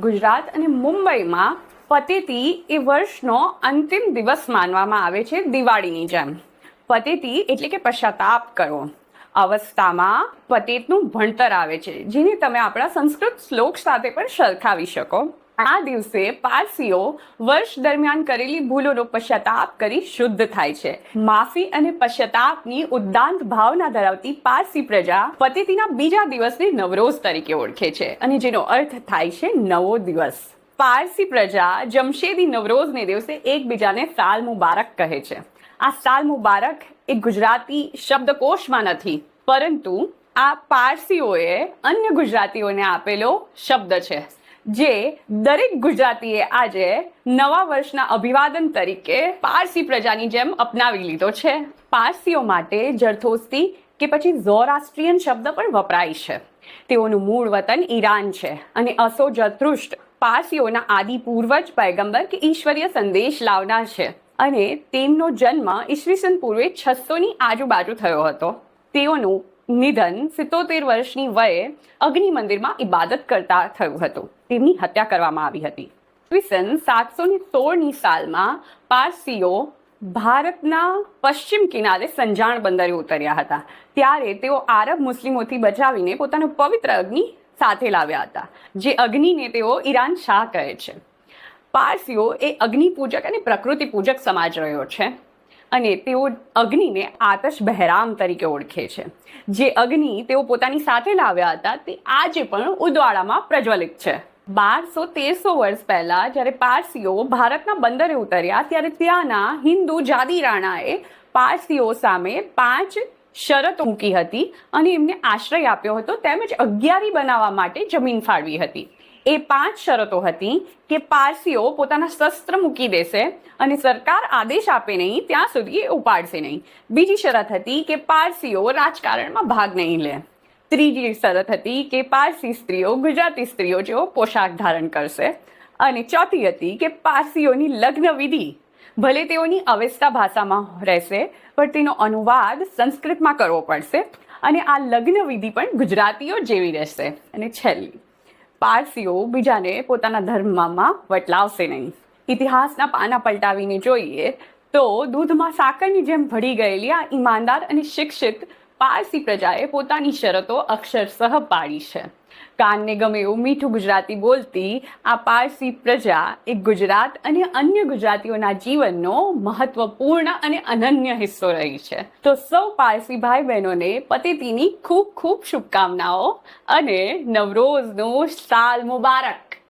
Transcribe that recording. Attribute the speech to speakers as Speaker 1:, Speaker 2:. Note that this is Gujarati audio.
Speaker 1: ગુજરાત અને મુંબઈમાં પતેતી એ વર્ષનો અંતિમ દિવસ માનવામાં આવે છે દિવાળીની જેમ. પતેતી એટલે કે પશ્ચાતાપ કરો. અવસ્થામાં પતેતનું ભણતર આવે છે, જેને તમે આપણા સંસ્કૃત શ્લોક સાથે પણ સરખાવી શકો. આ દિવસે પારસીઓ વર્ષ દરમિયાન કરેલી ભૂલોનો પશ્ચાતાપ કરી શુદ્ધ થાય છે. માફી અને પશ્ચાતાપની ઉદ્દાંત ભાવના ધરાવતી પારસી પ્રજા પતિથીના બીજા દિવસને નવરોઝ તરીકે ઓળખે છે અને જેનો અર્થ થાય છે નવો દિવસ. પારસી પ્રજા જમશેદી નવરોઝને દિવસે એકબીજાને સાલ મુબારક કહે છે. આ સાલ મુબારક એ ગુજરાતી શબ્દકોશમાં નથી, પરંતુ આ પારસીઓએ અન્ય ગુજરાતીઓને આપેલો શબ્દ છે. જે દરેક ગુજરાતીએ આજે નવા વર્ષના અભિવાદન તરીકે પારસી પ્રજાની જેમ અપનાવી લીધો છે. પારસીઓ માટે જરથોસ્તી કે પછી ઝોરાસ્ટ્રિયન શબ્દ પણ વપરાય છે. તેઓનું મૂળ વતન ઈરાન છે અને અસો જરથુષ્ટ પારસીઓના આદિ પૂર્વજ પૈગંબર કે ઈશ્વરીય સંદેશ લાવનાર છે અને તેમનો જન્મ ઈસવીસન પૂર્વે છસોની આજુબાજુ થયો હતો. તેઓનું નિધન સિત્તોતેર વર્ષની વયે અગ્નિ મંદિરમાં ઇબાદત કરતા થયું હતું. તેમની હત્યા કરવામાં આવી હતી. ઈસવીસન સાતસો ને સોળની સાલમાં પારસીઓ ભારતના પશ્ચિમ કિનારે સંજાણ બંદરે ઉતર્યા હતા. ત્યારે તેઓ આરબ મુસ્લિમોથી બચાવીને પોતાનો પવિત્ર અગ્નિ સાથે લાવ્યા હતા, જે અગ્નિને તેઓ ઈરાન શાહ કહે છે. પારસીઓ એ અગ્નિ પૂજક અને પ્રકૃતિ પૂજક સમાજ રહ્યો છે. અને તેઓ અગ્નિને આતશ બહેરામ તરીકે ઓળખે છે. જે અગ્નિ તેઓ પોતાની સાથે લાવ્યા હતા, તે આજે પણ ઉદવાડામાં પ્રજ્વલિત છે. બારસો તેરસો વર્ષ પહેલાં જ્યારે પારસીઓ ભારતના બંદરે ઉતર્યા, ત્યારે ત્યાંના હિન્દુ જાદી રાણાએ પારસીઓ સામે પાંચ શરતો મૂકી હતી અને એમને આશ્રય આપ્યો હતો તેમજ અગિયારી બનાવવા માટે જમીન ફાળવી હતી. એ પાંચ શરતો હતી કે પારસીઓ પોતાના શસ્ત્ર મૂકી દેશે અને સરકાર આદેશ આપે નહીં, ત્યાં સુધી એ ઉપાડશે નહીં. બીજી શરત હતી કે પારસીઓ રાજકારણમાં ભાગ નહીં લે. ત્રીજી શરત હતી કે પારસી સ્ત્રીઓ ગુજરાતી સ્ત્રીઓ જેવો પોશાક ધારણ કરશે. અને ચોથી હતી કે પારસીઓની લગ્ન વિધિ ભલે તેઓની અવેસ્તા ભાષામાં રહેશે, પણ તેનો અનુવાદ સંસ્કૃતમાં કરવો પડશે અને આ લગ્ન વિધિ પણ ગુજરાતીઓ જેવી રહેશે. અને છેલ્લી, પારસીઓ બીજાને પોતાના ધર્મમાં વટલાવશે નહીં. ઇતિહાસના પાના પલટાવીને જોઈએ તો દૂધમાં સાકરની જેમ ભળી ગયેલી આ ઈમાનદાર અને શિક્ષિત પારસી પ્રજાએ પોતાની શરતો અક્ષરશઃ પાડી છે. કાનને ગમે એવું મીઠું ગુજરાતી બોલતી આ પારસી પ્રજા એ ગુજરાત અને અન્ય ગુજરાતીઓના જીવનનો મહત્વપૂર્ણ અને અનન્ય હિસ્સો રહી છે. તો સૌ પારસી ભાઈ બહેનોને પતિથીની ખૂબ ખૂબ શુભકામનાઓ અને નવરોઝનું સાલ મુબારક.